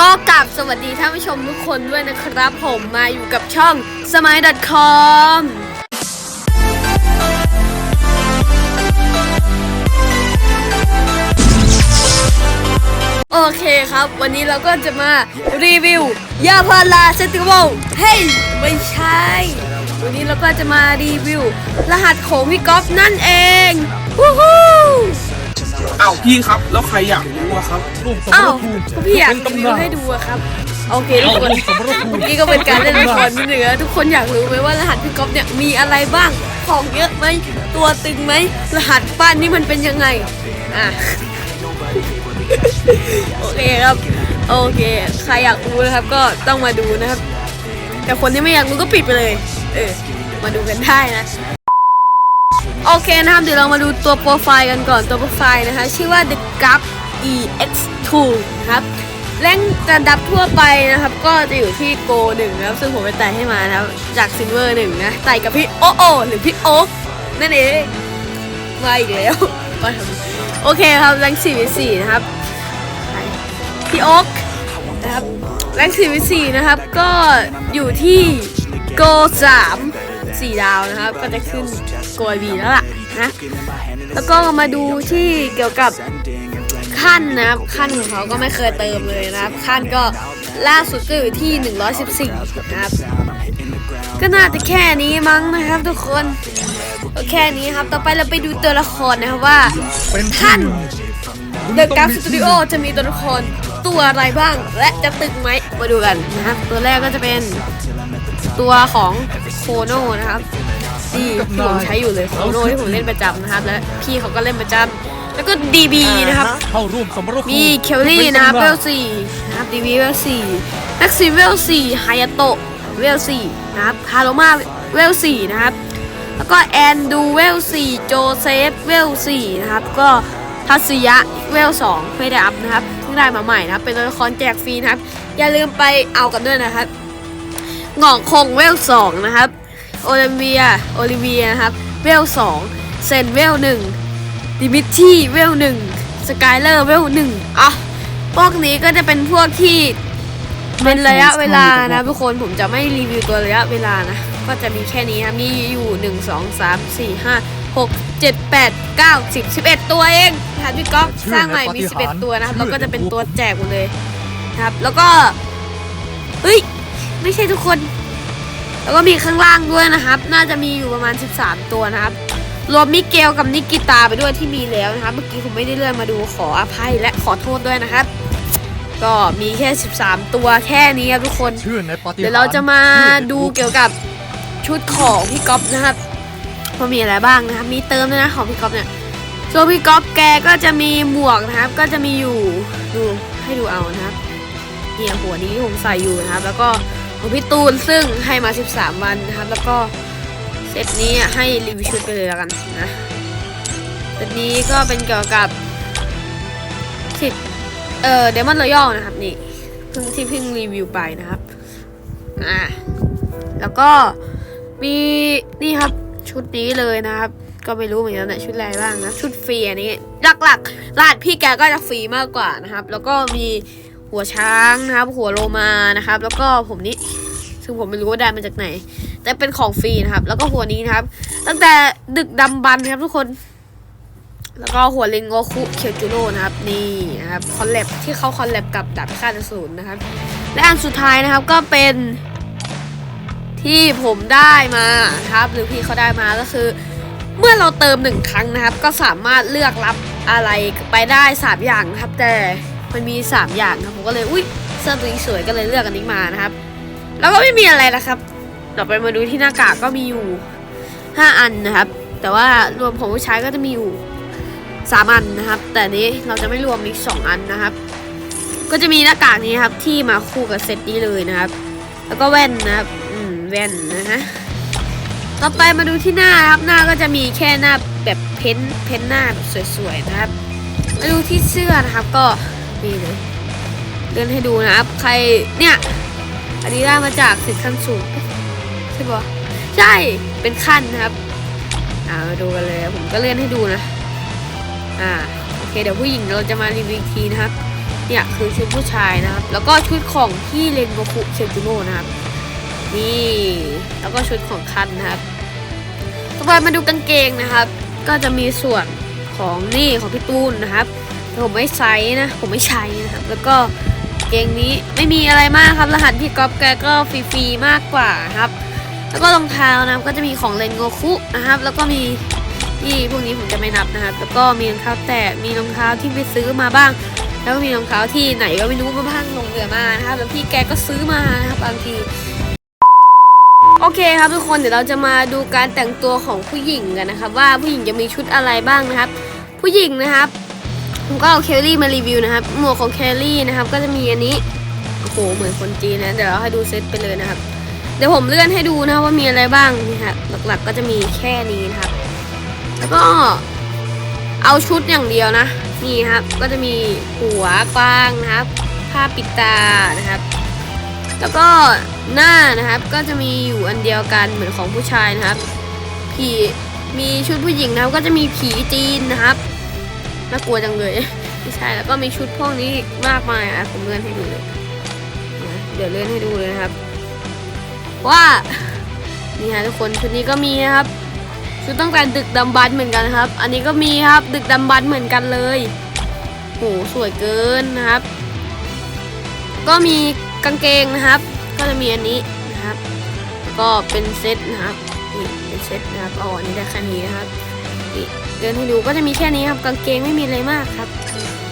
ก็กลับสวัสดีท่านผู้ชมทุกคนด้วยนะครับผมมาอยู่กับช่อง s m i l e c o m โอเคครับ วันนี้เราก็จะมารีวิวยาพาราเซติวัลเฮ้ยไม่ใช่ วันนี้เราก็จะมารีวิว รหัสของพี่ก๊อฟนั่นเอง วู้ฮู้ อ้าวพี่ครับ แล้วใครอยากรู้อะครับรูปสมอ้ารวภูมิพี่อยากรีวิวให้ดูอะครับ โอเคทุกคนสมรภูมิเมื่อกี้ก็เป็นการเล่นละครนิดหนึ่งนะทุกคนอยากรู้ไหมว่ารหัสพี่ก๊อฟเนี่ยมีอะไรบ้าง ของเยอะไหมตัวตึงไหมรหัสบ้านนี่มันเป็นยังไงอะ โอเคครับ โอเค ใครอยากรู้นะครับก็ต้องมาดูนะครับ แต่คนที่ไม่อยากรู้ก็ปิดไปเลย เออ มาดูกันได้นะ โอเคนะครับ เดี๋ยวเรามาดูตัวโปรไฟล์กันก่อนตัวโปรไฟล์นะคะ ชื่อว่า The g u p EX2 นะครับแรงกระดับทั่วไปนะครับ ก็จะอยู่ที่โกหนึ่งะครับ ซึ่งผมไปไต่ให้มานะครับ จากซิลเวอร์หนึ่งนะไต่กับพี่โอโอหรือพี่โอ๊กนั่นเองมาอีกแล้วโอเคครับแรงสี่วิสีนะครับพี่โอ๊กนะครับแรงสี่วิสีนะครับ ก็อยู่ที่โกสาม สี่ดาวนะครับก็จะขึ้นโกอยบีแล้วล่ะนะแล้วก็มาดูที่เกี่ยวกับขั้นนะครับขั้นของเขาก็ไม่เคยเติมเลยนะครับ ขั้นก็ล่าสุดก็อยู่ที่ 114 นะครับ ก็น่าจะแค่นี้มั้งนะครับทุกคนแค่นี้ครับ ต่อไปเราไปดูตัวละครนะครับว่าท่านเดอะกราฟสตูดิโอจะมีตัวละครตัวอะไรบ้าง และจะตึกไหมมาดูกันนะครับ ตัวแรกก็จะเป็น ตัวของโคโนนะครับที่ที่ผมใช้อยู่เลยโคโนที่ผมเล่นประจำนะครับ และพี่เขาก็เล่นประจำแล้วก็ DB นะครับเข้าร่วมสมรภูมิมีเคลลี่นะครับเวลสี่นะครับดีวีเวลสี่แม็กซีเวลสี่ไฮยาโตะเวลสี่นะครับฮาโรมาเวลสี่นะครับ แล้วก็แอนดูเวลสี่โจเซฟเวลสี่นะครับ ก็ทัศยะเวลสองไม่ได้อัพนะครับเพิ่งได้มาใหม่นะครับ เป็นตัวละครแจกฟรีนะครับ อย่าลืมไปเอากันด้วยนะครับ หงอกคงเวลสองนะครับ โอลิเวีย โอลิเวียนะครับ เวลสองเซนเวลหนึ่งดิมิที่เวลหนึ่งสกายเลอร์เวลหนึ่งอะ พวกนี้ก็จะเป็นพวกที่เป็นระยะเวลานะทุกคนผมจะไม่รีวิวตัวระยะเวลานะ ก็จะมีแค่นี้นะมีอยู่1 2 3 4 5 6 7 8 9 10 11ตัวเองนะคะพี่ก๊อฟสร้างใหม่มี11ตัวนะครับแล้วก็จะเป็นตัวแจกหมดเลยนะครับ แล้วก็เฮ้ย ไม่ใช่ทุกคน แล้วก็มีข้างล่างด้วยนะครับ น่าจะมีอยู่ประมาณ 13 ตัวนะครับ รวมมิเกลกับนิกิตาไปด้วยที่มีแล้วนะครับ เมื่อกี้ผมไม่ได้เลื่อนมาดูขออภัยและขอโทษด้วยนะครับ ก็มีแค่ 13 ตัวแค่นี้ครับทุกคนชื่อในปฏิเดี๋ยวเราจะมาดูเกี่ยวกับชุดของพี่ก๊อฟนะครับว่ามีอะไรบ้างนะครับ มีเติมด้วยนะของพี่ก๊อฟเนี่ยส่วนพี่ก๊อฟแกก็จะมีหมวกนะครับ ก็จะมีอยู่ดูให้ดูเอานะครับเนี่ยหัวนี้ที่ผมใส่อยู่นะครับ แล้วก็ ของพี่ตูนซึ่งให้มา 13 วันนะครับ แล้วก็เซตนี้ให้รีวิวชุดไปเลยแล้วกันนะเซตนี้ก็เป็นเกี่ยวกับสิบเอ่อเดมอนรอยัลนะครับนี่เพิ่งที่เพิ่งรีวิวไปนะครับอ่าแล้วก็มีนี่ครับชุดนี้เลยนะครับ ก็ไม่รู้เหมือนกันนะชุดอะไรบ้างนะชุดฟรีอันนี้หลักๆรหัสพี่แกก็จะฟรีมากกว่านะครับ แล้วก็มี หัวช้างนะครับ หัวโลมานะครับ แล้วก็ผมนี้ซึ่งผมไม่รู้ว่าได้มาจากไหน แต่เป็นของฟรีนะครับ แล้วก็หัวนี้นะครับ ตั้งแต่ดึกดำบรรพ์นะครับทุกคน แล้วก็หัวเลงโงคุเคียวจูโร่นะครับ นี่นะครับคอลแลบที่เขาคอลแลบกับดาบพิฆาตอสูรนะครับ และอันสุดท้ายนะครับก็เป็นที่ผมได้มาครับ หรือพี่เขาได้มาก็คือ เมื่อเราเติมหนึ่งครั้งนะครับ ก็สามารถเลือกรับอะไรไปได้สามอย่างครับแต่ มันมีสามอย่างครับผมก็เลยอุ้ยเสื้อตัวนี้สวยก็เลยเลือกอันนี้มานะครับ แล้วก็ไม่มีอะไรนะครับ ต่อไปมาดูที่หน้ากากก็มีอยู่ห้าอันนะครับ แต่ว่ารวมของผู้ชายก็จะมีอยู่สามอันนะครับ แต่นี้เราจะไม่รวมอีกสองอันนะครับ ก็จะมีหน้ากากนี้ครับที่มาคู่กับเซตนี้เลยนะครับ แล้วก็แว่นนะครับ อืมแว่นนะฮะต่อไปมาดูที่หน้าครับหน้าก็จะมีแค่หน้าแบบเพ้นท์เพ้นท์หน้าแบบสวยๆนะครับ มาดูที่เสื้อนะครับก็ นี่เลยเลื่อนให้ดูนะครับ ใครเนี่ย อันนี้ได้มาจากสิทธิ์ขั้นสูงใช่ปะใช่เป็นขั้นนะครับอ่ามาดูกันเลยผมก็เลื่อนให้ดูนะ อ่าโอเคเดี๋ยวผู้หญิงเราจะมารีวิวอีกทีนะครับ เนี่ยคือชุดผู้ชายนะครับ แล้วก็ชุดของพี่เรนโกคุเซนติโมนะครับนี่แล้วก็ชุดของคันนะครับต่อไปมาดูกางเกงนะครับ ก็จะมีส่วนของนี่ของพี่ตูนนะครับ ผมไม่ใช้นะ ผมไม่ใช้นะครับ แล้วก็เกงนี้ไม่มีอะไรมากครับ รหัสพี่ก๊อฟแกก็ฟรีๆมากกว่าครับ แล้วก็รองเท้านะครับก็จะมีของเลนโงคุนะครับ แล้วก็มีนี่พวกนี้ผมจะไม่นับนะครับ แล้วก็มีรองเท้าแตะมีรองเท้าที่ไปซื้อมาบ้าง แล้วก็มีรองเท้าที่ไหนก็ไม่รู้มาบ้างลงเรือมานะครับ แล้วพี่แกก็ซื้อมานะครับบางทีโอเคครับทุกคนเดี๋ยวเราจะมาดูการแต่งตัวของผู้หญิงกันนะครับ ว่าผู้หญิงจะมีชุดอะไรบ้างนะครับ ผู้หญิงนะครับ ผมก็เอาเคลลี่มารีวิวนะครับ หมวกของเคลลี่นะครับ ก็จะมีอันนี้ โอ้โห เหมือนคนจีนนะ เดี๋ยวเราให้ดูเซตไปเลยนะครับ เดี๋ยวผมเลื่อนให้ดูนะว่ามีอะไรบ้างนี่ครับหลักๆก็จะมีแค่นี้นะครับ แล้วก็เอาชุดอย่างเดียวนะ นี่ครับ ก็จะมีหัวกว้างนะครับ ผ้าปิดตานะครับ แล้วก็หน้านะครับ ก็จะมีอยู่อันเดียวกันเหมือนของผู้ชายนะครับ ผี มีชุดผู้หญิงนะครับ ก็จะมีผีจีนนะครับ น่ากลัวจังเลย ไม่ใช่แล้วก็มีชุดพวกนี้มากมายอะผมเลื่อนให้ดูเลยเดี๋ยวเลื่อนให้ดูเลยนะครับ ว่านี่ฮะทุกคนชุดนี้ก็มีนะครับชุดตั้งแต่ดึกดำบรรพ์เหมือนกันครับ อันนี้ก็มีครับดึกดำบรรพ์เหมือนกันเลยโหสวยเกินนะครับ ก็มีกางเกงนะครับ ก็จะมีอันนี้นะครับ ก็เป็นเซตนะครับนี่เป็นเซตนะครับอ๋ออันนี้ได้แค่นี้นะครับ เดินให้ดูก็จะมีแค่นี้ครับ กางเกงไม่มีอะไรมากครับ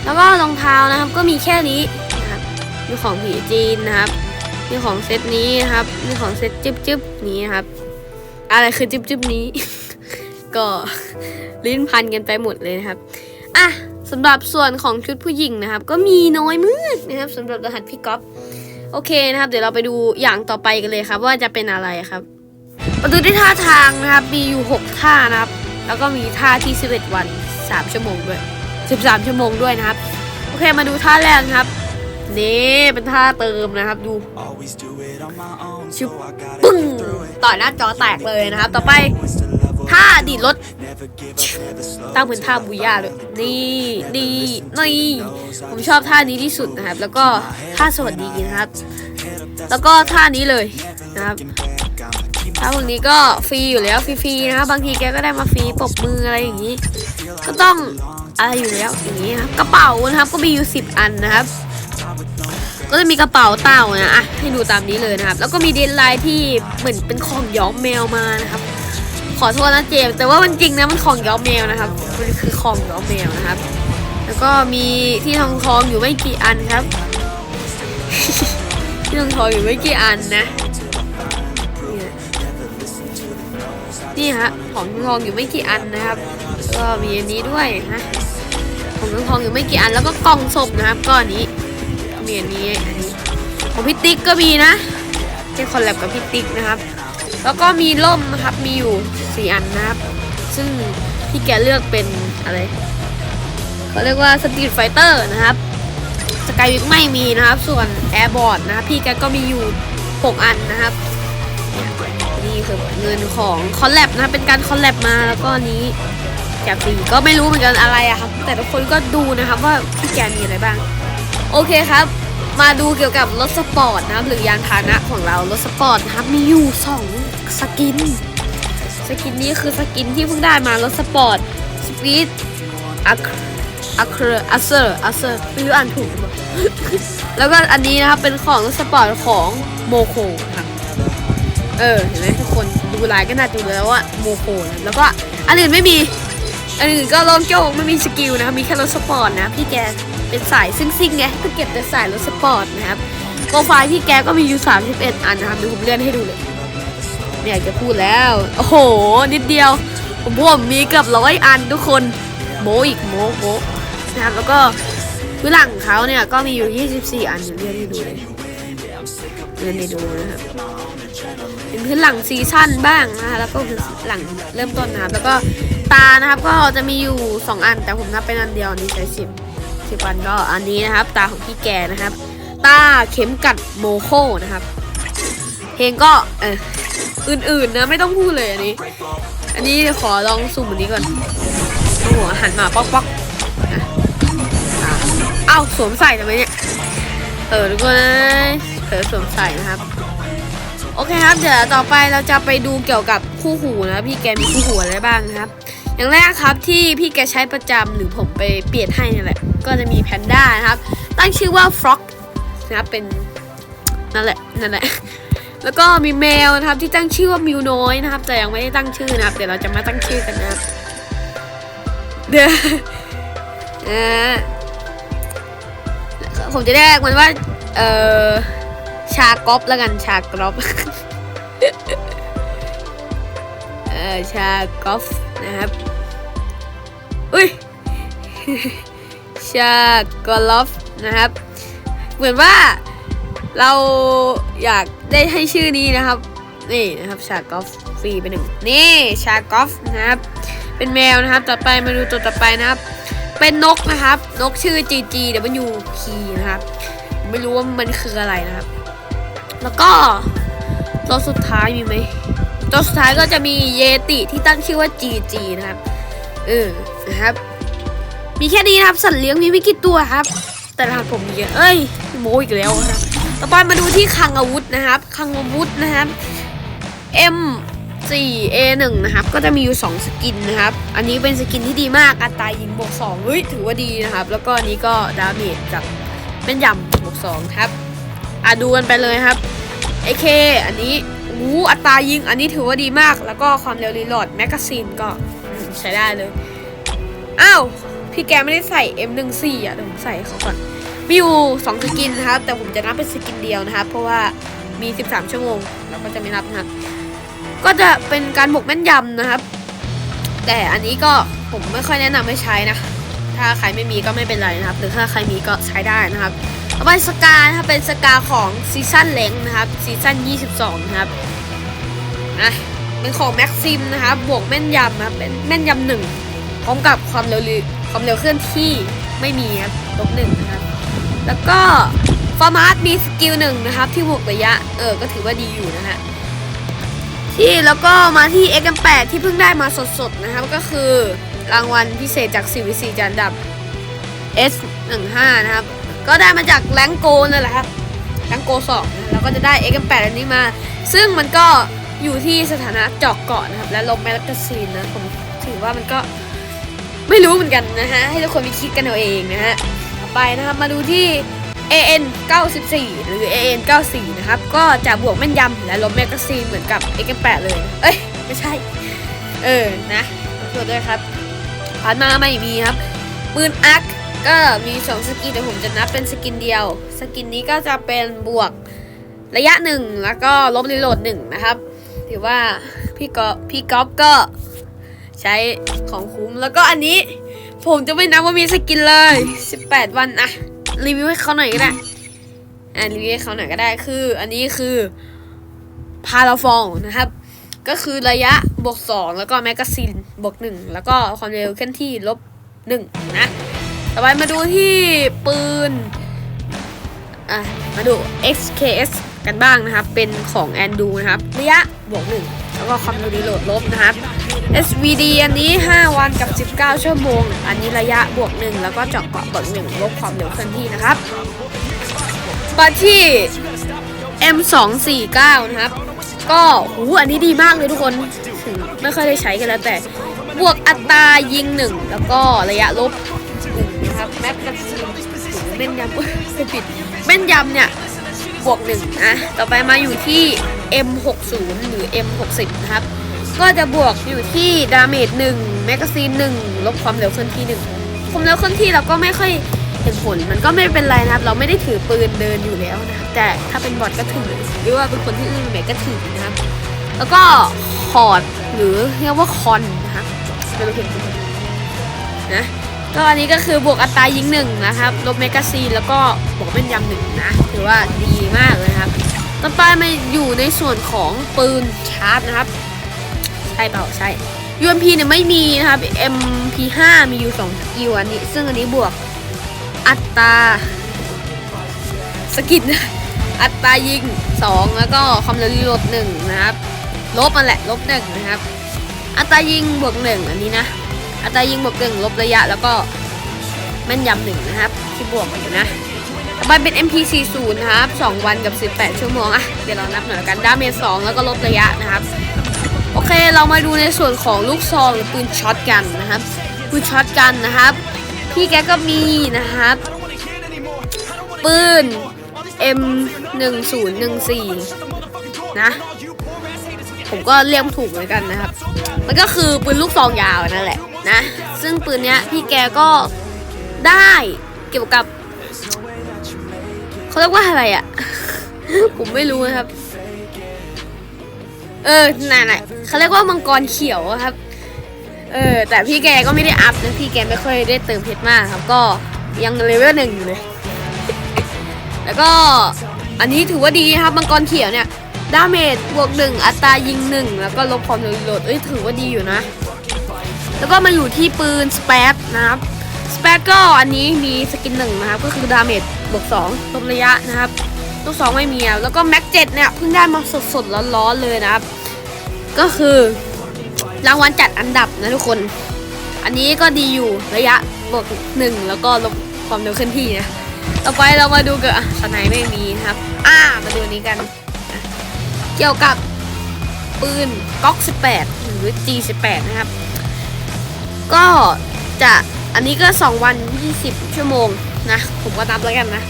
แล้วก็รองเท้านะครับก็มีแค่นี้นะครับมีของผีจีนนะครับมีของเซตนี้นะครับมีของเซตจึ๊บจึ๊บนี้นะครับ อะไรคือจึ๊บจึ๊บนี้ ก็ลิ้นพันกันไปหมดเลยนะครับอะสำหรับส่วนของชุดผู้หญิงนะครับ ก็มีน้อยมากนะครับสำหรับรหัสพี่ก๊อฟโอเคนะครับ เดี๋ยวเราไปดูอย่างต่อไปกันเลยครับ ว่าจะเป็นอะไรครับมาดูที่ท่าทางนะครับมีอยู่ 6 ท่านะครับ แล้วก็มีท่าที่ 11 วัน 3 ชั่วโมงด้วย 13 ชั่วโมงด้วยนะครับ โอเคมาดูท่าแรกนะครับ นี่เป็นท่าเติมนะครับดู Always do it on my own, Chụp. so I gotta ปึ้งต่อหน้าจอแตกเลยนะครับ ต่อไปท่าดีดรถตั้งเป็นท่าบุย่าเลยนี่นี่นี่ผมชอบท่านี้ที่สุดนะครับ แล้วก็ท่าสวัสดีนะครับ แล้วก็ท่านี้เลยนะครับ ท่าพวกนี้ก็ฟรีอยู่แล้วฟรีๆนะครับบางทีแกก็ได้มาฟรีปรบมืออะไรอย่างนี้ ก็ต้องอะไรอยู่แล้วอย่างนี้นะครับกระเป๋านะครับก็มีอยู่สิบอันนะครับ ก็จะมีกระเป๋าเต่านะอะให้ดูตามนี้เลยนะครับ แล้วก็มีเดนไลน์ที่เหมือนเป็นของย้อมแมวมานะครับ ขอโทษนะเจมแต่ว่ามันจริงนะมันของย้อมแมวนะครับมันคือของย้อมแมวนะครับ แล้วก็มีที่ทองทองอยู่ไม่กี่อันครับ ที่ทองทองอยู่ไม่กี่อันนะ นี่ฮะของทองอยู่ไม่กี่อันนะครับก็มีอันนี้ด้วยนะของทองอยู่ไม่กี่อันแล้วก็กล่องศพนะครับก้อนนี้มีอันนี้อันนี้ของพี่ติ๊กก็มีนะที่คอลแลบกับพี่ติ๊กนะครับ แล้วก็มีร่มนะครับมีอยู่สี่อันนะครับ ซึ่งพี่แกเลือกเป็นอะไรเขาเรียกว่าสตรีทไฟเตอร์นะครับสกายวิกไม่มีนะครับ ส่วนแอร์บอร์ดนะครับพี่แกก็มีอยู่ 6 อันนะครับ นี่คือเงินของคอลแลบนะเป็นการคอลแลบมาแล้วก็นี้แจกฟรีก็ไม่รู้เหมือนกันอะไรอะครับ แต่ทุกคนก็ดูนะครับว่าพี่แกมีอะไรบ้าง โอเคครับ มาดูเกี่ยวกับรถสปอร์ตนะครับหรือยานพาหนะของเรารถสปอร์ตนะครับมีอยู่2สกินสกินนี้คือสกินที่เพิ่งได้มารถสปอร์ตสปีดอัคอัคอัเซอร์อัเซอร์ไม่รู้อ่านถูกหรือเปล่าแล้วก็อันนี้นะครับเป็นของรถสปอร์ตของโมโคครับ เออเห็นไหมทุกคนดูลายก็น่าจะรู้แล้วว่าโมโคนะแล้วก็อันอื่นไม่มีอันอื่นก็โลงโจกไม่มีสกิลนะครับมีแค่รถสปอร์ตนะพี่แกเป็นสายซิ่งซิ่งๆไงก็เก็บแต่สายรถสปอร์ตนะครับโปรไฟล์พี่แกก็มีอยู่31อันนะครับเดี๋ยวผมเลื่อนให้ดูเลยไม่ยากจะพูดแล้วโอ้โหนิดเดียว ผมผมมีเกือบร้อยอันทุกคนโมอีกโมโมนะครับแล้วก็พื้นหลังเขาเนี่ยก็มีอยู่ 24 อันเดี๋ยวเลื่อนให้ดูเลยเลื่อนให้ดูนะครับ พื้นหลังซีซั่นบ้างนะคะแล้วก็พื้นหลังเริ่มต้นนะครับแล้วก็ตานะครับก็จะมีอยู่ 2 อัน แต่ผมนับเป็นอันเดียวนี้ใช้สิบสิบอันก็อันนี้นะครับ ตาของพี่แกนะครับ ตาเข็มกัดโมโคนะครับเพลงก็เอออื่นๆนะไม่ต้องพูดเลยอันนี้ อันนี้ขอลองสุ่มอันนี้ก่อนโอ้โหหันมาป๊อกป๊อกเอ้าสวมใส่ทำไมเนี่ยเออทุกคนเอ้ยเออสวมใส่นะครับ โอเคครับ เดี๋ยวต่อไปเราจะไปดูเกี่ยวกับคู่หูนะพี่แกมีคู่หูอะไรบ้างครับ อย่างแรกครับที่พี่แกใช้ประจำหรือผมไปเปลี่ยนให้นี่แหละก็จะมีแพนด้านะครับ ตั้งชื่อว่าฟล็อกนะครับเป็นนั่นแหละนั่นแหละแล้วก็มีแมวนะครับที่ตั้งชื่อว่ามิวน้อยนะครับ แต่ยังไม่ได้ตั้งชื่อนะครับ เดี๋ยวเราจะมาตั้งชื่อกันนะครับเดี๋ยวเออผมจะเรียกมันว่า เออ ชากรอฟแล้วกันชากรอฟเออชากรอฟนะครับอุ้ยชากอลอฟนะครับ เหมือนว่าเราอยากได้ให้ชื่อนี้นะครับ นี่นะครับชากรอฟฟรีไปหนึ่งนี่ชากรอฟนะครับเป็นแมวนะครับ ต่อไปมาดูตัวต่อไปนะครับ เป็นนกนะครับ นกชื่อ GG W P นะครับ ไม่รู้ว่ามันคืออะไรนะครับ แล้วก็ตัวสุดท้ายมีไหมตัวสุดท้ายก็จะมีเยติที่ตั้งชื่อว่า GG นะครับ เออ นะครับ มีแค่นี้นะครับ สัตว์เลี้ยงมีไม่กี่ตัวครับ แต่รหัสผมมีเยอะเอ้ยโมอีกแล้วนะครับต่อไปมาดูที่คังอาวุธนะครับคังอาวุธนะครับ M 4 A 1 นะครับ ก็จะมีอยู่ 2 สกินนะครับ อันนี้เป็นสกินที่ดีมากอัตรายิงบวก2เฮ้ยถือว่าดีนะครับ แล้วก็อันนี้ก็ดาเมจจากเป็นยำบวก2ครับ อะดูกันไปเลยครับ AK อันนี้อู้อัตรายิงอันนี้ถือว่าดีมาก แล้วก็ความเร็วรีโหลดแมกกาซีนก็ใช้ได้เลยอ้าวพี่แกไม่ได้ใส่ M14 อะเดี๋ยวผมใส่เขาก่อนมีอยู่2สกินนะครับ แต่ผมจะนับเป็นสกินเดียวนะครับ เพราะว่ามี 13 ชั่วโมงเราก็จะไม่นับนะครับก็จะเป็นการบวกแม่นยำนะครับ แต่อันนี้ก็ผมไม่ค่อยแนะนำให้ใช้นะ ถ้าใครไม่มีก็ไม่เป็นไรนะครับ หรือถ้าใครมีก็ใช้ได้นะครับ ต่อไปสกานะครับเป็นสกาของซีซั่นเล้งนะครับซีซั่น22 นะครับนะเป็นของแม็กซิมนะครับบวกแม่นยำนะครับเป็นแม่นยำหนึ่งพร้อมกับความเร็วความเร็วเคลื่อนที่ไม่มีครับลบหนึ่งนะครับแล้วก็ฟอร์มาร์ตมีสกิลหนึ่งนะครับ ที่บวกระยะเออก็ถือว่าดีอยู่นะฮะที่แล้วก็มาที่ XM8 ที่เพิ่งได้มาสดๆนะครับก็คือรางวัลพิเศษจาก CVC จันดับ S15 นะครับ ก็ได้มาจากแรงโกนั่นแหละครับแรงโก2นะแล้วก็จะได้ XM8 อันนี้มา ซึ่งมันก็อยู่ที่สถานะเจอกเกาะนะครับ และลบแมกกาซีนนะผมถือว่ามันก็ไม่รู้เหมือนกันนะฮะ ให้ทุกคนไปคิดกันเอาเองนะฮะต่อไปนะครับมาดูที่ AN 94 หรือ AN 94 นะครับ ก็จะบวกแม่นยำและลบแมกกาซีนเหมือนกับ X8 เลย เอ้ย ไม่ใช่ เออ นะขอโทษด้วยครับผ่านมาไม่มีครับปืนอาร์ค ก็มี 2 สกินแต่ผมจะนับเป็นสกินเดียว สกินนี้ก็จะเป็นบวกระยะหนึ่งแล้วก็ลบรีโหลดหนึ่งนะครับ ถือว่าพี่กอพี่ก๊อฟก็ใช้ของคุ้มแล้วก็อันนี้ผมจะไม่นับว่ามีสกินเลย 18 วันอะรีวิวให้เขาหน่อยก็ได้อ่ารีวิวให้เขาหน่อยก็ได้คือ อันนี้คือพาราฟองนะครับ ก็คือระยะบวกสองแล้วก็แมกกาซีนบวกหนึ่งแล้วก็ความเร็วเคลื่อนที่ลบหนึ่งนะ ต่อไปมาดูที่ปืน อะ มาดู XKS กันบ้างนะครับ เป็นของแอนดูนะครับ ระยะบวกหนึ่งแล้วก็ความเร็วรีโหลดลบนะครับ SVD อันนี้ 5 วันกับ 19 ชั่วโมง อันนี้ระยะบวกหนึ่งแล้วก็เจาะเกาะบวกหนึ่งลบความเร็วเคลื่อนที่นะครับมาที่ M249 นะครับ ก็หูอันนี้ดีมากเลยทุกคนไม่ค่อยได้ใช้กันแล้วแต่ บวกอัตรายิงหนึ่งแล้วก็ระยะลบ หนึ่งนะครับแม็กกาซีนแม่นยำอุ๊ยไม่ผิดแม่นยำเนี่ยบวกหนึ่งนะต่อไปมาอยู่ที่ M60 หรือ M60 นะครับ ก็จะบวกอยู่ที่ดาเมจหนึ่งแมกกาซีนหนึ่งลบความเร็วเคลื่อนที่หนึ่งความเร็วเคลื่อนที่เราก็ไม่ค่อยเห็นผลมันก็ไม่เป็นไรนะครับ เราไม่ได้ถือปืนเดินอยู่แล้วนะแต่ถ้าเป็นบอทก็ถือหรือว่าเป็นคนที่อื่นไหนก็ถือนะครับ แล้วก็คอร์ดหรือเรียกว่าคอนนะครับไม่รู้เห็นนะ ก็อันนี้ก็คือบวกอัตรายิงหนึ่งนะครับ ลบแมกาซีแล้วก็บวกเป็นยำหนึ่งนะถือว่าดีมากเลยครับต่อไปมาอยู่ในส่วนของปืนชาร์จนะครับ ใช่เปล่าใช่ UMP เนี่ยไม่มีนะครับ MP5 มีอยู่2สกิลอันนี้ ซึ่งอันนี้บวกอัตราสกินอัตรายิง 2 แล้วก็ความเร็วรีโหลด1นะครับ ลบมาแหละ ลบหนึ่งนะครับ อัตรายิงบวกหนึ่งอันนี้นะ อัตรายิงบวกหนึ่งลบระยะแล้วก็แม่นยำหนึ่งนะครับ ที่บวกมาอยู่นะต่อไปเป็น MP40 นะครับ 2 วันกับ 18 ชั่วโมงอะเดี๋ยวเรานับหน่อยละกันดาเมจ2แล้วก็ลดระยะนะครับ โอเคเรามาดูในส่วนของลูกซองหรือปืนช็อตกันนะครับปืนช็อตกันนะครับ พี่แกก็มีนะครับ ปืน M1014 นะผมก็เรียกถูกเหมือนกันนะครับ มันก็คือปืนลูกซองยาวนั่นแหละ นะ ซึ่งปืนเนี้ยพี่แกก็ได้เกี่ยวกับเขาเรียกว่าอะไรอะ่ะ ผมไม่รู้นะครับ เออน่ะๆเขาเรียกว่ามังกรเขียวครับ เออ แต่พี่แกก็ไม่ได้อัพนะพี่แกไม่ค่อยได้เติมเพชรมากครับ ก็ยังเลเวลหนึ่งอยู่เลย แล้วก็อันนี้ถือว่าดีครับมังกรเขียวเนี่ยดาเมจบวกหนึ่งอัตรายิงหนึ่งแล้วก็ลบความเร็วรีโหลดเอ้ยถือว่าดีอยู่นะ แล้วก็มาอยู่ที่ปืนสเปซนะครับสเปซก็อันนี้มีสกินหนึ่งนะครับ ก็คือดาเมจบวกสองลบระยะนะครับลูกสองไม่มีแล้วก็แม็กเจ็ดเนี่ยเพิ่งได้มาสดๆร้อนๆเลยนะครับ ก็คือรางวัลจัดอันดับนะทุกคน อันนี้ก็ดีอยู่ระยะบวกหนึ่งแล้วก็ลบความเร็วเคลื่อนที่นะต่อไปเรามาดูกันอะสไนไม่มีนะครับ อ่ามาดูนนี้กัน เกี่ยวกับปืนก๊อก18 หรือ G18 นะครับ ก็จะอันนี้ก็ 2 วัน 20 ชั่วโมงนะ ผมก็นับแล้วกันนะ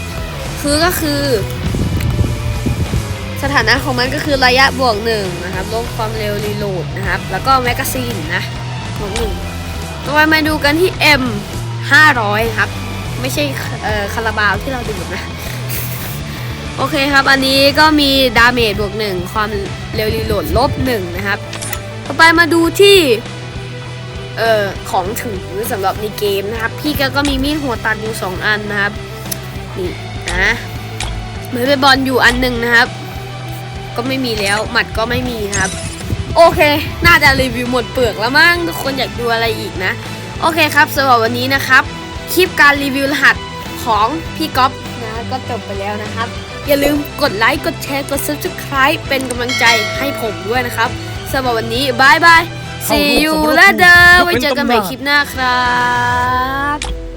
คือก็คือ สถานะของมันก็คือระยะบวกหนึ่งนะครับลดความเร็วรีโหลดนะครับ แล้วก็แมกกาซีนนะบวกหนึ่งต่อไปมาดูกันที่ M 500ครับ ไม่ใช่คาราบาวที่เราดื่มนะ โอเคครับ อันนี้ก็มีดาเมจบวกหนึ่งความเร็วรีโหลดลบหนึ่งนะครับ ต่อไปมาดูที่ เอ่อของถือสำหรับในเกมนะครับ พี่ก็ก็มีมีดหัวตัดอยู่สองอันนะครับนี่นะเหมือนเป็นบอลอยู่อันหนึ่งนะครับ ก็ไม่มีแล้วหมัดก็ไม่มีครับ โอเค น่าจะรีวิวหมดเปลือกแล้วมั้งทุกคนอยากดูอะไรอีกนะ โอเคครับสำหรับวันนี้นะครับ คลิปการรีวิวรหัสของพี่ก๊อฟนะก็จบไปแล้วนะครับ อย่าลืมกดไลค์กดแชร์กด subscribe เป็นกำลังใจให้ผมด้วยนะครับสำหรับวันนี้บายบาย see you later ไว้เจอกันใหม่คลิปหน้าครับ